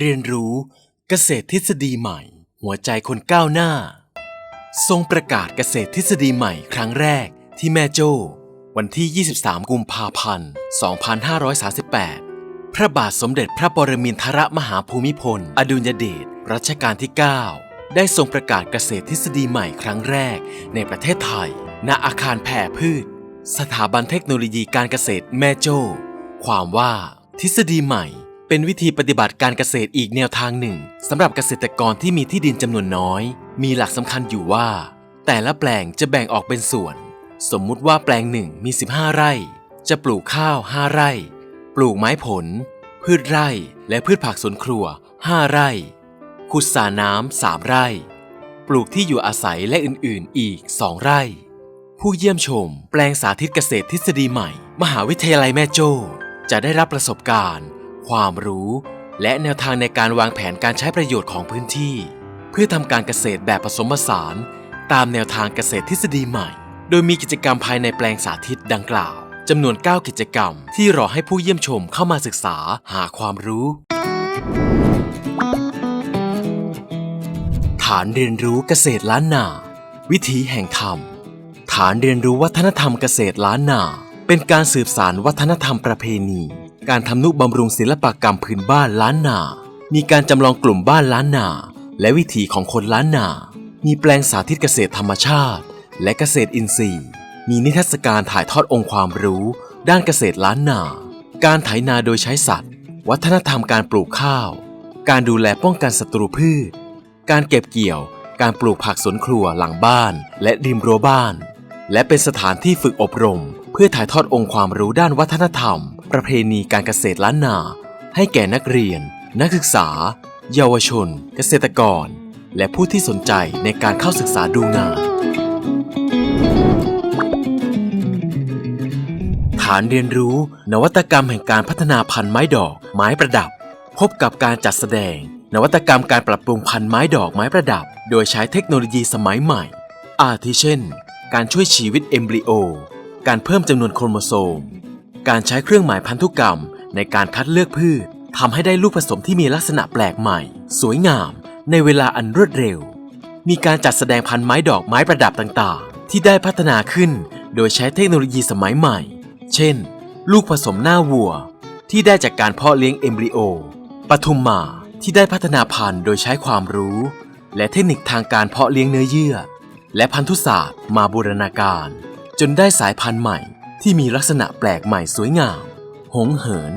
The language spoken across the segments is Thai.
เรียนรู้ เกษตรทฤษฎีใหม่ หัวใจคนก้าวหน้า ทรงประกาศเกษตรทฤษฎีใหม่ครั้งแรกที่แม่โจ้ วันที่ 23 กุมภาพันธ์ 2538 พระบาทสมเด็จพระปรมินทรมหาภูมิพล อดุลยเดชรัชกาลที่ 9 ได้ทรงประกาศเกษตรทฤษฎีใหม่ครั้งแรกในประเทศไทย ณอาคารแผ่พืช สถาบันเทคโนโลยีการเกษตรแม่โจ้ ความว่าทฤษฎีใหม่ เป็นวิธีปฏิบัติการเกษตรอีกแนวทางหนึ่งสำหรับเกษตรกรที่มีที่ดินจำนวนน้อย มีหลักสำคัญอยู่ว่า แต่ละแปลงจะแบ่งออกเป็นส่วน สมมุติว่าแปลงหนึ่งมี 15 ไร่ จะปลูกข้าว 5 ไร่ ปลูกไม้ผล พืชไร่ และพืชผักสวนครัว 5 ไร่ ขุดสระน้ำ3ไร่ ปลูกที่อยู่อาศัยและอื่นๆ อีก 2 ไร่ ผู้เยี่ยมชม แปลงสาธิตเกษตรทฤษฎีใหม่ มหาวิทยาลัยแม่โจ้จะได้รับประสบการณ์ ความรู้ และแนวทางในการวางแผนการใช้ประโยชน์ของพื้นที่ เพื่อทำการเกษตรแบบผสมผสาน ตามแนวทางเกษตรทฤษฎีใหม่ โดยมีกิจกรรมภายในแปลงสาธิตดังกล่าวจำนวน 9 กิจกรรม ที่รอให้ผู้เยี่ยมชมเข้ามาศึกษาหาความรู้ ฐานเรียนรู้เกษตรล้านนา วิถีแห่งธรรม ฐานเรียนรู้วัฒนธรรมเกษตรล้านนา เป็นการสืบสานวัฒนธรรมประเพณี การทำนุบำรุงศิลปกรรมพื้นบ้านล้านนา มีการจำลองกลุ่มบ้านล้านนา และวิถีของคนล้านนา มีแปลงสาธิตเกษตรธรรมชาติ และเกษตรอินทรีย์ มีนิทรรศการถ่ายทอดองค์ความรู้ ด้านเกษตรล้านนา การไถนาโดยใช้สัตว์ วัฒนธรรมการปลูกข้าว การดูแลป้องกันศัตรูพืช การเก็บเกี่ยว การปลูกผักสวนครัวหลังบ้าน และริมรั้วบ้าน และเป็นสถานที่ฝึกอบรม เพื่อถ่ายทอดองค์ความรู้ด้านวัฒนธรรม ประเพณีการเกษตรล้านนา ให้แก่นักเรียน นักศึกษา เยาวชน เกษตรกร และผู้ที่สนใจในการเข้าศึกษาดูงานฐานเรียนรู้นวัตกรรมแห่งการพัฒนาพันธุ์ไม้ดอกไม้ประดับ พบกับการจัดแสดง นวัตกรรมการปรับปรุงพันธุ์ไม้ดอกไม้ประดับ โดยใช้เทคโนโลยีสมัยใหม่ อาทิเช่น การช่วยชีวิตเอมบริโอ การเพิ่มจำนวนโครโมโซม การใช้เครื่องหมายพันธุกรรมในการคัดเลือกพืชทำให้ได้ลูกผสมที่มีลักษณะแปลกใหม่ สวยงาม ในเวลาอันรวดเร็ว มีการจัดแสดงพันธุ์ไม้ดอกไม้ประดับต่างๆ ที่ได้พัฒนาขึ้นโดยใช้เทคโนโลยีสมัยใหม่ เช่น ลูกผสมหน้าวัว ที่ได้จากการเพาะเลี้ยงเอมบริโอ ปทุมมาที่ได้พัฒนาพันธุ์โดยใช้ความรู้ และเทคนิคทางการเพาะเลี้ยงเนื้อเยื่อ และพันธุศาสตร์มาบูรณาการ จนได้สายพันธุ์ใหม่ ที่มีลักษณะแปลกใหม่สวยงาม หงเหิน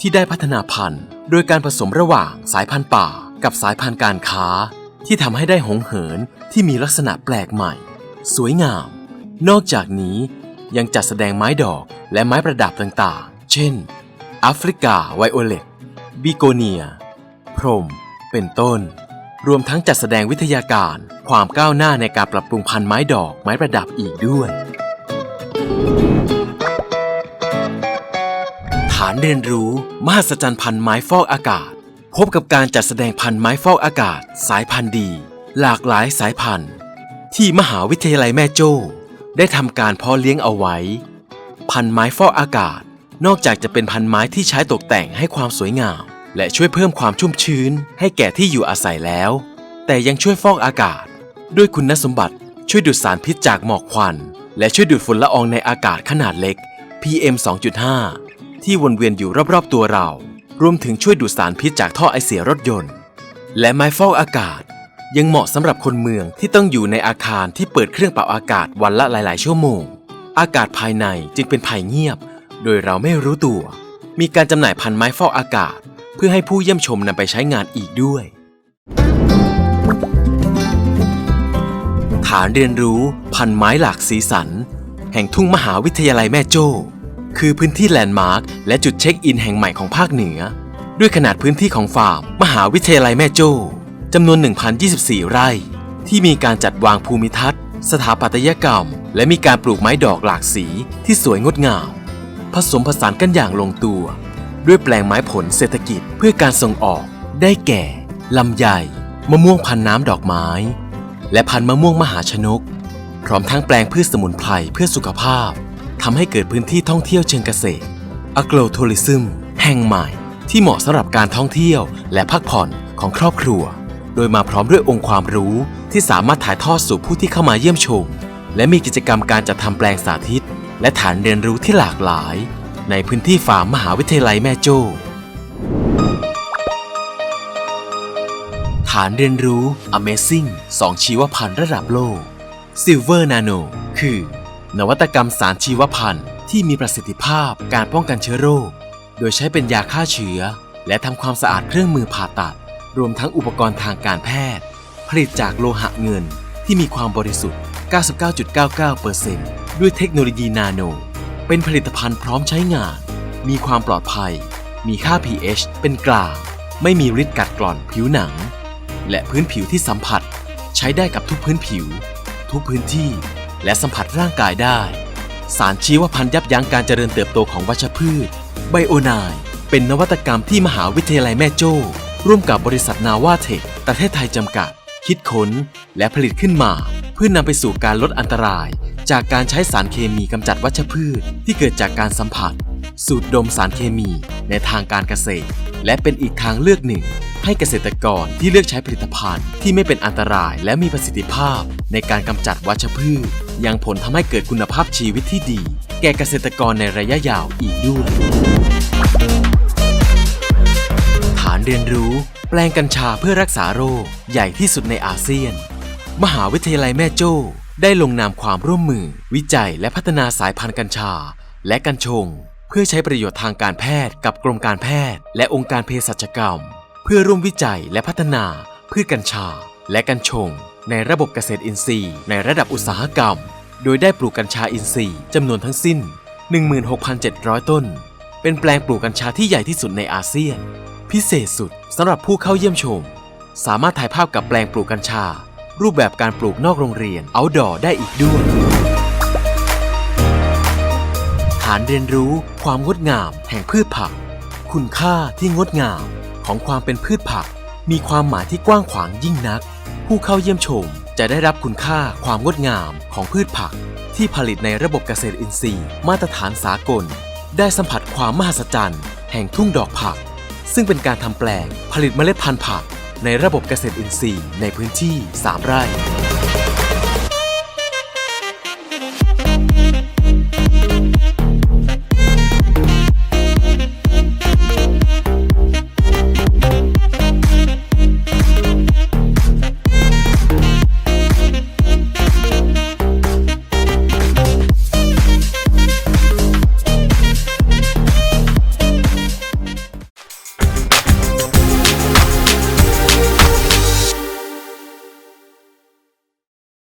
ที่ได้พัฒนาพันธุ์ โดยการผสมระหว่างสายพันธุ์ป่า กับสายพันธุ์การค้า ที่ทำให้ได้หงเหินที่มีลักษณะแปลกใหม่ สวยงาม นอกจากนี้ยังจัดแสดงไม้ดอกและไม้ประดับต่างๆ เช่นแอฟริกาไวโอเลตบิโกเนีย พรม เป็นต้น รวมทั้งจัดแสดงวิทยาการ ความก้าวหน้าในการปรับปรุงพันธุ์ไม้ดอกไม้ประดับอีกด้วยฐานเรียนรู้ มหัศจรรย์พันธุ์ไม้ฟอกอากาศ พบกับการจัดแสดงพันธุ์ไม้ฟอกอากาศ สายพันธุ์ดี หลากหลายสายพันธุ์ ที่มหาวิทยาลัยแม่โจ้ ได้ทำการเพาะเลี้ยงเอาไว้ พันธุ์ไม้ฟอกอากาศ นอกจากจะเป็นพันธุ์ไม้ที่ใช้ตกแต่งให้ความสวยงาม และช่วยเพิ่มความชุ่มชื้น ให้แก่ที่อยู่อาศัยแล้ว แต่ยังช่วยฟอกอากาศ ด้วยคุณสมบัติช่วยดูดสารพิษจากหมอกควัน และช่วยดูดฝุ่นละอองในอากาศขนาดเล็ก PM 2.5 ที่วนเวียนอยู่รอบๆตัวเรา รวมถึงช่วยดูดสารพิษจากท่อไอเสียรถยนต์ และไม้ฟอกอากาศ ยังเหมาะสำหรับคนเมืองที่ต้องอยู่ในอาคารที่เปิดเครื่องเป่าอากาศวันละหลาย ๆ ชั่วโมง อากาศภายในจึงเป็นภัยเงียบ โดยเราไม่รู้ตัว มีการจำหน่ายพันไม้ฟอกอากาศ เพื่อให้ผู้เยี่ยมชมนำไปใช้งานอีกด้วยฐานเรียนรู้พันไม้หลากสีสัน แห่งทุ่งมหาวิทยาลัยแม่โจ้ คือพื้นที่แลนด์มาร์คและจุดเช็คอินแห่งใหม่ของภาคเหนือ ด้วยขนาดพื้นที่ของฟาร์มมหาวิทยาลัยแม่โจ้จำนวน 1,024 ไร่ ที่มีการจัดวางภูมิทัศน์ สถาปัตยกรรม และมีการปลูกไม้ดอกหลากสีที่สวยงดงาม ผสมผสานกันอย่างลงตัว ด้วยแปลงไม้ผลเศรษฐกิจเพื่อการส่งออก ได้แก่ลำไยมะม่วงพันน้ำดอกไม้ และพันมะม่วงมหาชนก พร้อมทั้งแปลงพืชสมุนไพรเพื่อสุขภาพ ทำให้เกิดพื้นที่ท่องเที่ยวเชิงเกษตรอโกรทัวริซึมแห่งใหม่ ที่เหมาะสำหรับการท่องเที่ยวและพักผ่อนของครอบครัว โดยมาพร้อมด้วยองค์ความรู้ที่สามารถถ่ายทอดสู่ผู้ที่เข้ามาเยี่ยมชม และมีกิจกรรมการจัดทำแปลงสาธิต และฐานเรียนรู้ที่หลากหลาย ในพื้นที่ฟาร์มมหาวิทยาลัยแม่โจ้ฐานเรียนรู้ Amazing 2ชีวพันธุ์ระดับโลก Silver Nano คือ นวัตกรรมสารชีวพันธุ์ที่มีประสิทธิภาพการป้องกันเชื้อโรค โดยใช้เป็นยาฆ่าเชื้อ และทำความสะอาดเครื่องมือผ่าตัด รวมทั้งอุปกรณ์ทางการแพทย์ ผลิตจากโลหะเงินที่มีความบริสุทธิ์ 99.99%ด้วยเทคโนโลยีนาโน เป็นผลิตภัณฑ์พร้อมใช้งาน มีความปลอดภัย มีค่า pH เป็นกลาง ไม่มีฤทธิ์กัดกร่อนผิวหนัง และพื้นผิวที่สัมผัส ใช้ได้กับทุกพื้นผิว ทุกพื้นที่ และสัมผัสร่างกายได้ สารชีวพันธุ์ยับยั้งการเจริญเติบโตของวัชพืช ไบโอนายเป็นนวัตกรรมที่มหาวิทยาลัยแม่โจ้ ร่วมกับบริษัทนาวาเทคประเทศไทยจำกัด คิดค้น และผลิตขึ้นมา เพื่อนำไปสู่การลดอันตราย จากการใช้สารเคมีกำจัดวัชพืชที่เกิดจากการสัมผัส สูตรดมสารเคมีในทางการเกษตร และเป็นอีกทางเลือกหนึ่ง ให้เกษตรกรที่เลือกใช้ผลิตภัณฑ์ที่ไม่เป็นอันตรายและมีประสิทธิภาพ ในการกำจัดวัชพืช ยังผลทำให้เกิดคุณภาพชีวิตที่ดี แก่เกษตรกรในระยะยาวอีกด้วย ฐานเรียนรู้ แปลงกัญชาเพื่อรักษาโรค ใหญ่ที่สุดในอาเซียน มหาวิทยาลัยแม่โจ้ได้ลงนามความร่วมมือ วิจัยและพัฒนาสายพันธุ์กัญชา และกัญชง พื่อใช้ประโยชน์ทางการแพทย์กับกรมการแพทย์ และองค์การเภสัชกรรม เพื่อร่วมวิจัยและพัฒนาพืชกัญชา และกัญชง ในระบบเกษตรอินทรีย์ ในระดับอุตสาหกรรม โดยได้ปลูกกัญชาอินทรีย์จำนวนทั้งสิ้น 16,700 ต้น เป็นแปลงปลูกกัญชาที่ใหญ่ที่สุดในอาเซียน พิเศษสุดสำหรับผู้เข้าเยี่ยมชม สามารถถ่ายภาพกับแปลงปลูกกัญชา รูปแบบการปลูกนอกโรงเรียน outdoor ได้อีกด้วยานเรียนรู้ความงดงามแห่งพืชผัก คุณค่าที่งดงามของความเป็นพืชผัก มีความหมายที่กว้างขวางยิ่งนัก ผู้เข้าเยี่ยมชมจะได้รับคุณค่าความงดงามของพืชผัก ที่ผลิตในระบบเกษตรอินทรีย์ มาตรฐานสากล ได้สัมผัสความมหัศจรรย์แห่งทุ่งดอกผัก ซึ่งเป็นการทำแปลงผลิตเมล็ดพันธุ์ผัก ในระบบเกษตรอินทรีย์ในพื้นที่ 3 ไร่